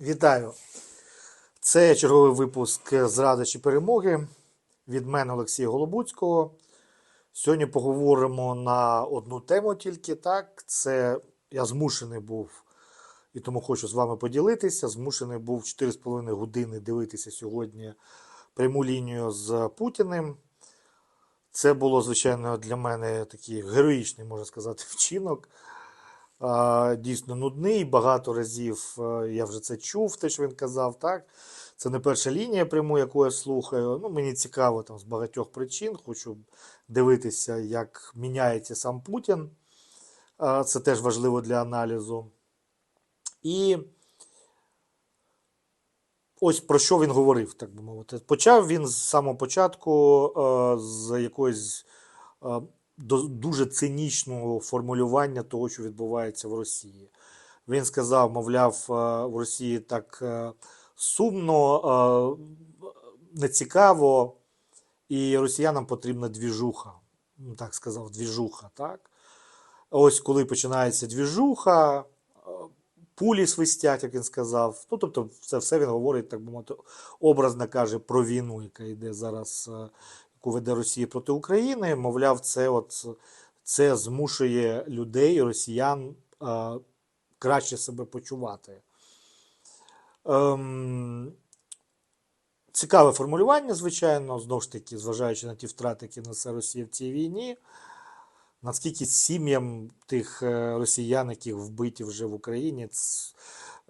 Вітаю! Це черговий випуск Зрада чи перемоги від мене Олексія Голобуцького. Сьогодні поговоримо на одну тему тільки так. Це я змушений був, і тому хочу з вами поділитися. Змушений був 4,5 години дивитися сьогодні пряму лінію з Путіним. Це було, звичайно, для мене такий героїчний, можна сказати, вчинок. Дійсно нудний. Багато разів е, я вже це чув, те, що він казав. Так? Це не перша лінія пряму, яку я слухаю. Ну, мені цікаво там з багатьох причин. Хочу дивитися, як міняється сам Путін. Це теж важливо для аналізу. І ось про що він говорив, так би мовити. Почав він з самого початку е, з якоїсь е, дуже цинічного формулювання того, що відбувається в Росії. Він сказав, мовляв, е, в Росії так е, сумно, е, нецікаво, і росіянам потрібна двіжуха. Так сказав, двіжуха. Так? Ось коли починається двіжуха, пулі свистять, як він сказав. Ну, тобто, це все він говорить, так би мовити, образно каже про війну, яка йде зараз, яку веде Росія проти України. Мовляв, це от це змушує людей, росіян краще себе почувати. Ем, Цікаве формулювання, звичайно, знову ж таки, зважаючи на ті втрати, які несе Росія в цій війні. Наскільки сім'ям тих е, росіян, яких вбиті вже в Україні,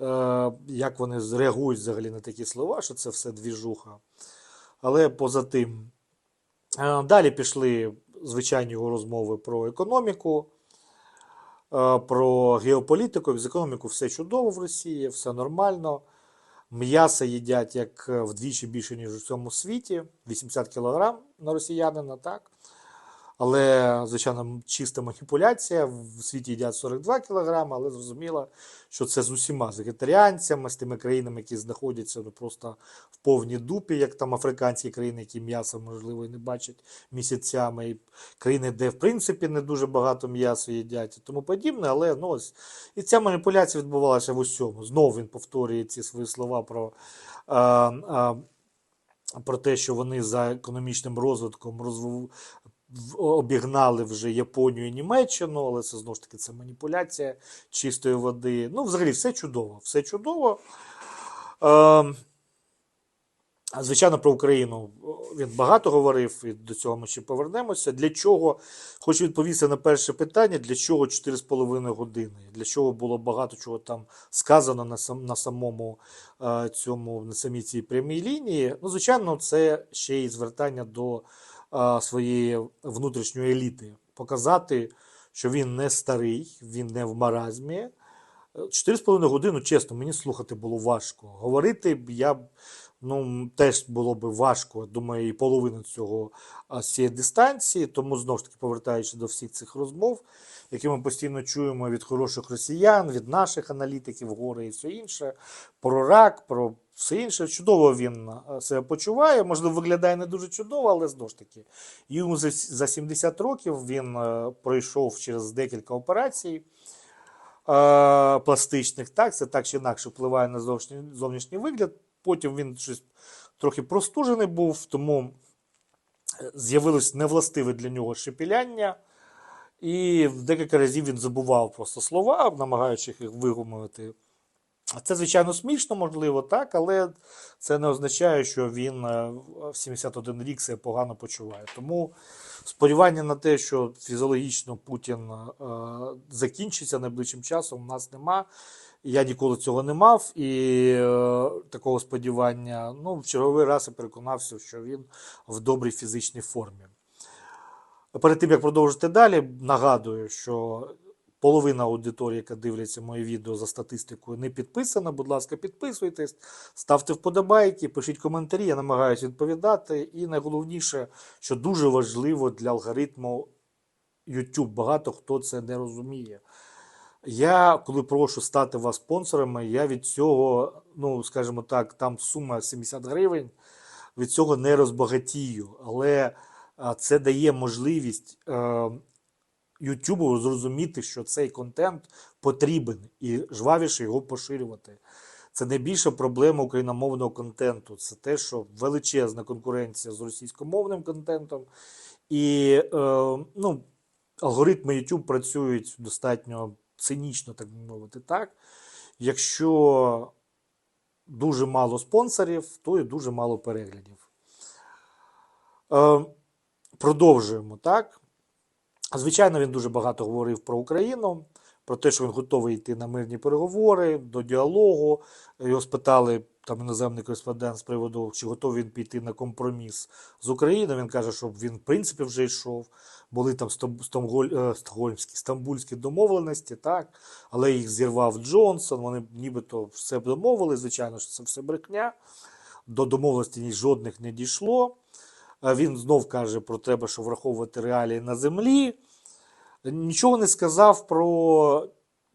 е, як вони зреагують взагалі на такі слова, що це все двіжуха. Але поза тим, далі пішли звичайні розмови про економіку, е, про геополітику. З економіку все чудово в Росії, все нормально. М'ясо їдять як е, вдвічі більше, ніж у цьому світі. 80 кг на росіянина, так. Але, звичайно, чиста маніпуляція. В світі їдять 42 кг, але зрозуміло, що це з усіма вегетаріанцями, з тими країнами, які знаходяться ну, просто в повній дупі, як там африканські країни, які м'яса, можливо, і не бачать місяцями, і країни, де, в принципі, не дуже багато м'яса їдять і тому подібне. Але ну, ось, і ця маніпуляція відбувалася в усьому. Знову він повторює ці свої слова про. А, а, про те, що вони за економічним розвитком розвив... обігнали вже Японію і Німеччину, але це знову ж таки це маніпуляція чистої води. Ну, взагалі, все чудово. Все чудово. Е, Звичайно, про Україну він багато говорив, і до цього ми ще повернемося. Для чого хочу відповісти на перше питання: для чого 4,5 години? Для чого було багато чого там сказано на сам на самому е, цьому на самій цій прямій лінії? Ну, звичайно, це ще й звертання до своєї внутрішньої еліти, показати, що він не старий, він не в маразмі. 4,5 години, чесно, мені слухати було важко. Говорити я ну, теж було б важко, думаю, і половину цього цієї дистанції. Тому знову ж таки, повертаючись до всіх цих розмов, які ми постійно чуємо від хороших росіян, від наших аналітиків, гори і все інше, про рак, про все інше. Чудово він себе почуває. Можливо, виглядає не дуже чудово, але знову ж таки, йому за, за 70 років він е, пройшов через декілька операцій е, пластичних, так, це так чи інакше впливає на зовнішній, зовнішній вигляд. Потім він щось трохи простужений був, тому е, з'явилось невластиве для нього шепіляння. І в декілька разів він забував просто слова, намагаючись їх вигумувати. Це, звичайно, смішно, можливо, так, але це не означає, що він е, в 71 рік себе погано почуває. Тому сподівання на те, що фізіологічно Путін е, закінчиться найближчим часом, у нас нема. Я ніколи цього не мав, і е, такого сподівання. Ну, в черговий раз я переконався, що він в добрій фізичній формі. Перед тим як продовжити далі, нагадую, що половина аудиторії, яка дивляться моє відео за статистикою, не підписана. Будь ласка, підписуйтесь, ставте вподобайки, пишіть коментарі, я намагаюся відповідати. І найголовніше, що дуже важливо для алгоритму YouTube, багато хто це не розуміє. Я, коли прошу стати вас спонсорами, я від цього, ну, скажімо так, там сума 70 гривень, від цього не розбагатію. Але це дає можливість е, Ютубу зрозуміти, що цей контент потрібен і жвавіше його поширювати. Це найбільша проблема україномовного контенту. Це те, що величезна конкуренція з російськомовним контентом. І е, ну, алгоритми YouTube працюють достатньо цинічно, так би мовити, так. Якщо дуже мало спонсорів, то і дуже мало переглядів. Е, продовжуємо, так. Звичайно, він дуже багато говорив про Україну, про те, що він готовий йти на мирні переговори, до діалогу. Його спитали там іноземний кореспондент з приводу, чи готовий він піти на компроміс з Україною. Він каже, що він в принципі вже йшов. Були там стомголь- е, стамбульські домовленості, так, але їх зірвав Джонсон. Вони нібито все домовили. Звичайно, що це все брехня. До домовленостей ні жодних не дійшло. Він знов каже про те, що враховувати реалії на землі. Нічого не сказав про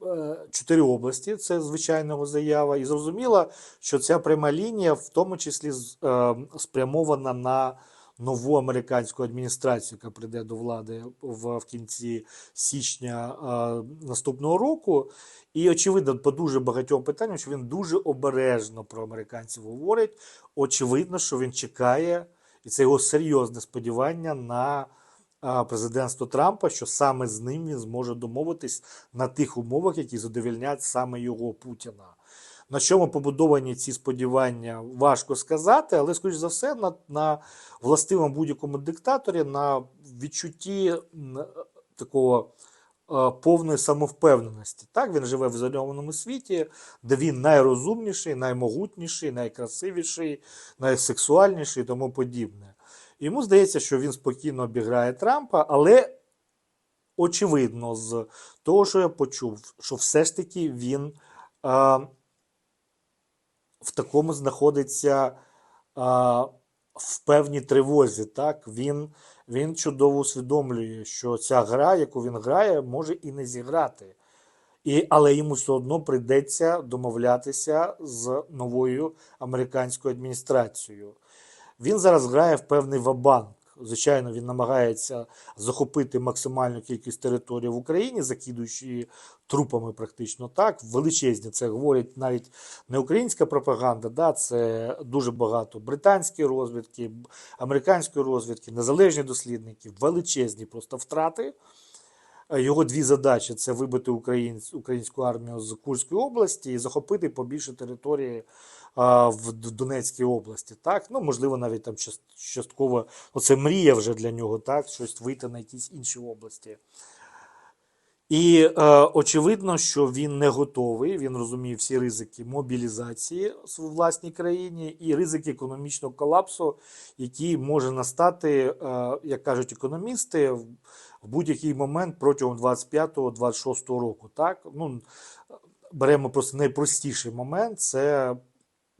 е, чотири області, це звичайного заява. І зрозуміло, що ця пряма лінія в тому числі е, спрямована на нову американську адміністрацію, яка прийде до влади в, в кінці січня е, наступного року. І очевидно, по дуже багатьом питанням, що він дуже обережно про американців говорить. Очевидно, що він чекає, і це його серйозне сподівання на президентство Трампа, що саме з ним він зможе домовитись на тих умовах, які задовільнять саме його Путіна. На чому побудовані ці сподівання, важко сказати, але, скоріш за все, на, на властивому будь-якому диктаторі, на відчутті такого повної самовпевненості. Так, він живе в ізольованому світі, де він найрозумніший, наймогутніший, найкрасивіший, найсексуальніший і тому подібне. Йому здається, що він спокійно обіграє Трампа, але очевидно, з того, що я почув, що все ж таки він а, в такому знаходиться а, в певній тривозі. Так? Він, він чудово усвідомлює, що ця гра, яку він грає, може і не зіграти. І, але йому все одно прийдеться домовлятися з новою американською адміністрацією. Він зараз грає в певний вабанк. Звичайно, він намагається захопити максимальну кількість території в Україні, закидуючи трупами практично так. Величезні це говорить навіть не українська пропаганда, да, це дуже багато британської розвідки, американської розвідки, незалежні дослідники, величезні просто втрати. Його дві задачі це вибити українсь- українську армію з Курської області і захопити побільше території в Донецькій області. Так, ну можливо, навіть там частково оце мрія вже для нього, так, щось вийти на якісь інші області. І е, очевидно, що він не готовий. Він розуміє всі ризики мобілізації в власній країні і ризики економічного колапсу, який може настати, е, як кажуть економісти, в в будь-який момент протягом 25-26 року. Так? Ну, беремо просто найпростіший момент це,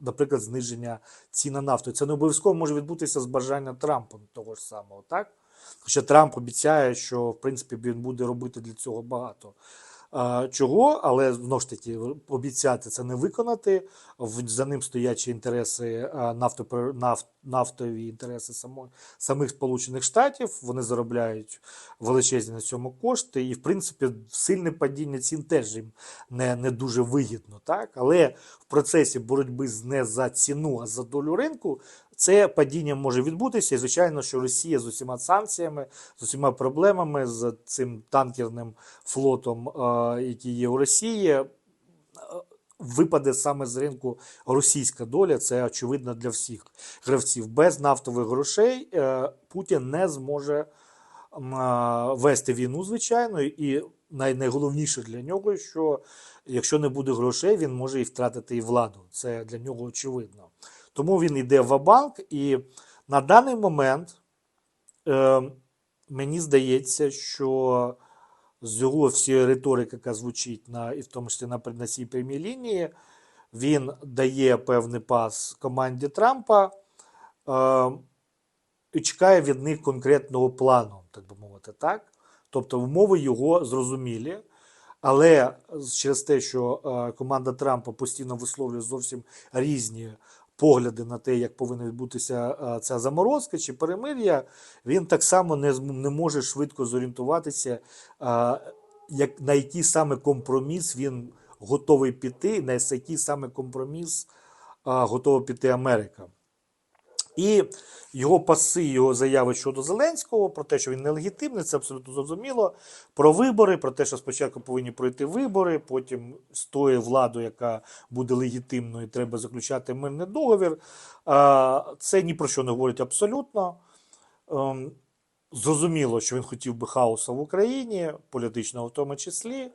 наприклад, зниження цін на нафту. Це не обов'язково може відбутися з бажання Трампа того ж самого, так? Хоча Трамп обіцяє, що в принципі він буде робити для цього багато. Чого, але знову ж таки, обіцяти це не виконати. За ним стоячі інтереси нафтопер- наф- нафтові інтереси само, самих Сполучених Штатів. Вони заробляють величезні на цьому кошти. І, в принципі, сильне падіння цін теж їм не, не дуже вигідно. Так? Але в процесі боротьби не за ціну, а за долю ринку, це падіння може відбутися. І, звичайно, що Росія з усіма санкціями, з усіма проблемами, з цим танкерним флотом, е, який є у Росії, е, випаде саме з ринку російська доля. Це очевидно для всіх гравців. Без нафтових грошей е, Путін не зможе вести війну, звичайно, і найголовніше для нього, що якщо не буде грошей, він може і втратити і владу. Це для нього очевидно. Тому він йде в банк і на даний момент е, мені здається, що з його всієї риторики, яка звучить на, і в тому числі на, на цій прямій лінії, він дає певний пас команді Трампа е, і чекає від них конкретного плану, так би мовити, так? Тобто умови його зрозумілі. Але через те, що е, команда Трампа постійно висловлює зовсім різні погляди на те, як повинна відбутися ця заморозка чи перемир'я, він так само не, не може швидко зорієнтуватися, як, на який саме компроміс він готовий піти, на який саме компроміс готова піти Америка. І його паси, його заяви щодо Зеленського про те, що він нелегітимний, це абсолютно зрозуміло. Про вибори, про те, що спочатку повинні пройти вибори, потім з тою владою, яка буде легітимною, треба заключати мирний договір. Це ні про що не говорить абсолютно. Ем, Зрозуміло, що він хотів би хаосу в Україні, політичного в тому числі.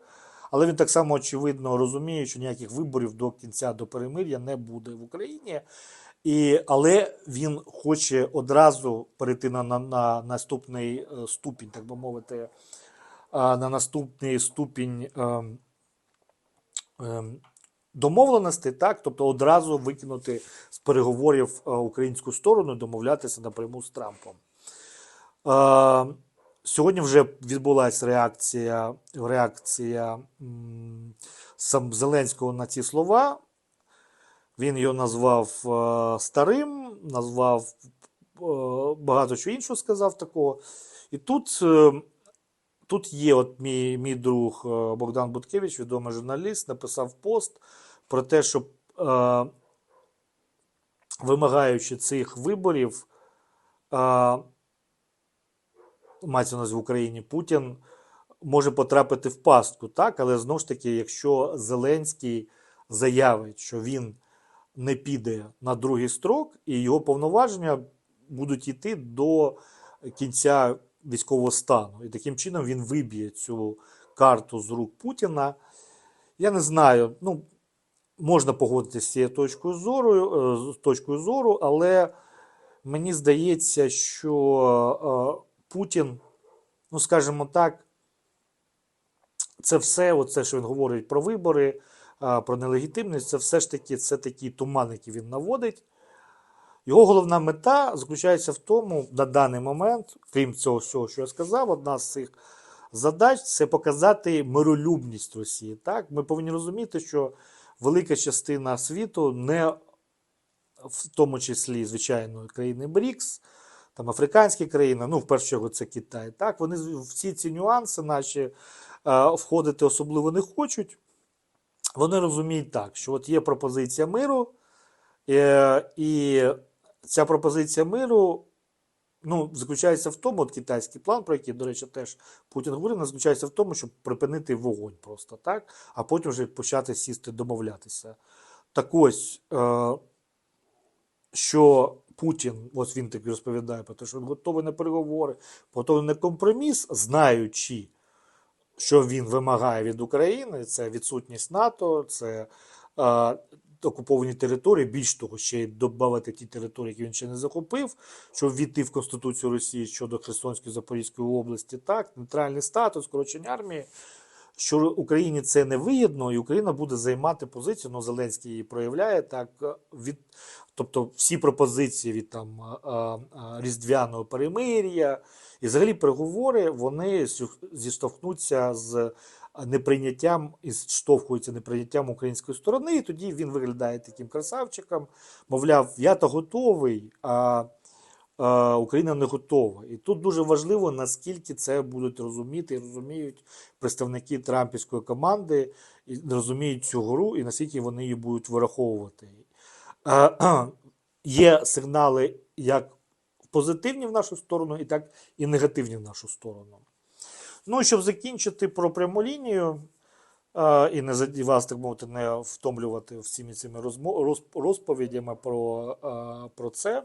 Але він так само очевидно розуміє, що ніяких виборів до кінця до перемир'я не буде в Україні. І, але він хоче одразу перейти на, на, на наступний е, ступінь, так би мовити, на наступний ступінь ем, ем, домовленостей, так, тобто одразу викинути з переговорів е, українську сторону, домовлятися напряму з Трампом. Е, Сьогодні вже відбулася реакція, реакція сам Зеленського на ці слова. Він його назвав е, старим, назвав е, багато чого іншого сказав такого. І тут, е, тут є от мій, мій друг е, Богдан Буткевич, відомий журналіст, написав пост про те, що е, вимагаючи цих виборів, е, мається на увазі в Україні, Путін може потрапити в пастку, так? Але знову ж таки, якщо Зеленський заявить, що він не піде на другий строк, і його повноваження будуть йти до кінця військового стану. І таким чином він виб'є цю карту з рук Путіна. Я не знаю, ну, можна погодитися з цією точкою зору, е, з точкою зору, але мені здається, що е, Путін, ну скажімо так, це все, оце, що він говорить про вибори, про нелегітимність, це все ж таки це такі туман, які він наводить. Його головна мета заключається в тому, на даний момент, крім цього всього, що я сказав, одна з цих задач це показати миролюбність Росії. Так? Ми повинні розуміти, що велика частина світу не в тому числі, звичайно, країни БРІКС, там африканські країни, ну, в першу чергу, це Китай. Так, вони всі ці нюанси наші входити особливо не хочуть. Вони розуміють так, що от є пропозиція миру, е, і ця пропозиція миру ну, заключається в тому, от китайський план, про який, до речі, теж Путін говорив, заключається в тому, щоб припинити вогонь просто так, а потім вже почати сісти домовлятися. Так ось, е, що Путін, ось він так розповідає, про те, що він готовий на переговори, готовий на компроміс, знаючи, що він вимагає від України, це відсутність НАТО, це е, окуповані території, більш того, ще й додати ті території, які він ще не захопив, щоб війти в Конституцію Росії щодо Херсонської Запорізької області, так, нейтральний статус, скорочення армії. Що Україні це не вигідно, і Україна буде займати позицію, ну Зеленський її проявляє так. е, Від, тобто всі пропозиції від там різдвяного перемир'я і взагалі переговори вони зіштовхнуться з неприйняттям і зіштовхуються неприйняттям української сторони. І тоді він виглядає таким красавчиком. Мовляв, я то готовий, а, Україна не готова. І тут дуже важливо, наскільки це будуть розуміти і розуміють представники трампівської команди, і розуміють цю гру, і наскільки вони її будуть вираховувати. Є сигнали як позитивні в нашу сторону, і так і негативні в нашу сторону. Ну, щоб закінчити про пряму лінію, і не вас, так мовити, не втомлювати всіми цими розповідями про, про це.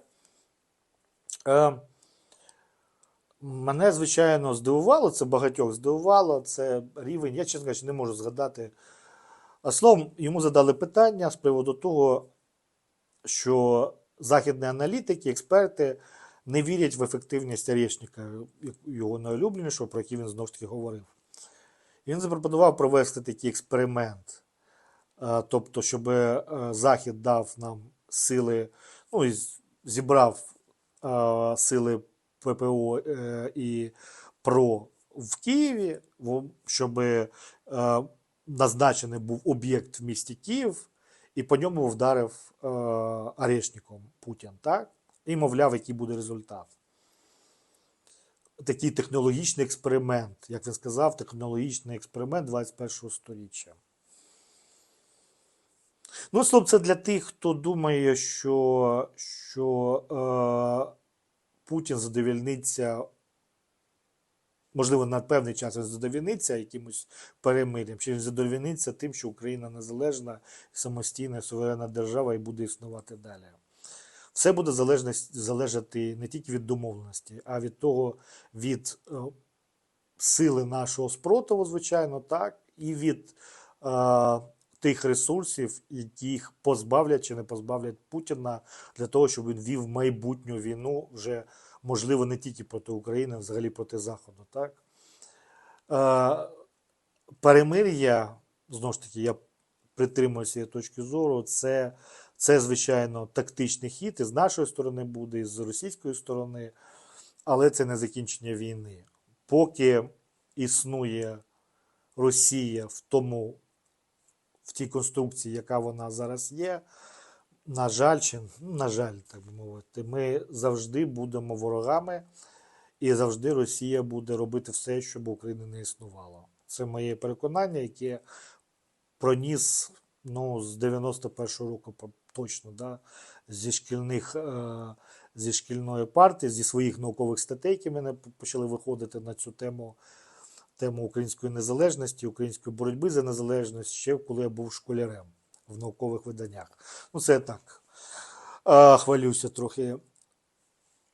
Мене, звичайно, здивувало, це багатьох здивувало, це рівень, я, чесно кажучи, не можу згадати. А словом, йому задали питання з приводу того, що західні аналітики, експерти не вірять в ефективність Орешника, його найулюбленішого, про який він знову ж таки говорив. Він запропонував провести такий експеримент. Е, Тобто, щоб е, Захід дав нам сили, ну і зібрав е, сили ППО і ПРО в Києві, щоб назначений був об'єкт в місті Київ, і по ньому вдарив е, Орешником Путін, так? І мовляв, який буде результат. Такий технологічний експеримент, як він сказав, технологічний експеримент 21-го століття. Ну, словом, це для тих, хто думає, що, що е, Путін задовільниться, можливо, на певний час задовільниться якимось перемир'ям, чи задовільниться тим, що Україна незалежна, самостійна, суверенна держава і буде існувати далі. Все буде залежати не тільки від домовленості, а від того, від е, сили нашого спротиву, звичайно, так, і від е, тих ресурсів, яких позбавлять чи не позбавлять Путіна для того, щоб він вів майбутню війну вже можливо не тільки проти України, а взагалі проти Заходу. Так? Е, перемир'я, знову ж таки, я притримуюся цієї точки зору, це, це, звичайно, тактичний хід і з нашої сторони буде, і з російської сторони, але це не закінчення війни. Поки існує Росія в тому, в тій конструкції, яка вона зараз є, на жаль, чи ну, на жаль, так би мовити, ми завжди будемо ворогами, і завжди Росія буде робити все, щоб України не існувало. Це моє переконання, яке проніс ну, з 91-го року точно, да, зі шкільних. Е- Зі шкільної партії, зі своїх наукових статей, які мене почали виходити на цю тему, тему української незалежності, української боротьби за незалежність, ще коли я був школярем в наукових виданнях. Ну, це так. А, хвалюся трохи.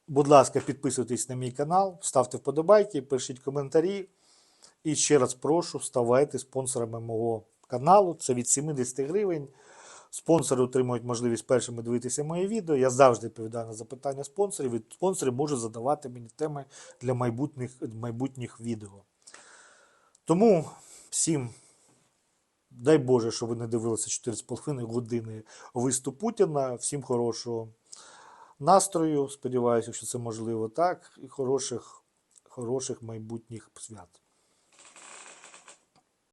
Будь ласка, підписуйтесь на мій канал, ставте вподобайки, пишіть коментарі. І ще раз прошу, ставайте спонсорами мого каналу. Це від 70 гривень. Спонсори отримують можливість першими дивитися мої відео. Я завжди відповідаю на запитання спонсорів. І спонсори можуть задавати мені теми для майбутніх, майбутніх відео. Тому всім дай Боже, що ви не дивилися 4,5 години виступ Путіна. Всім хорошого настрою. Сподіваюся, що це можливо так. І хороших, хороших майбутніх свят.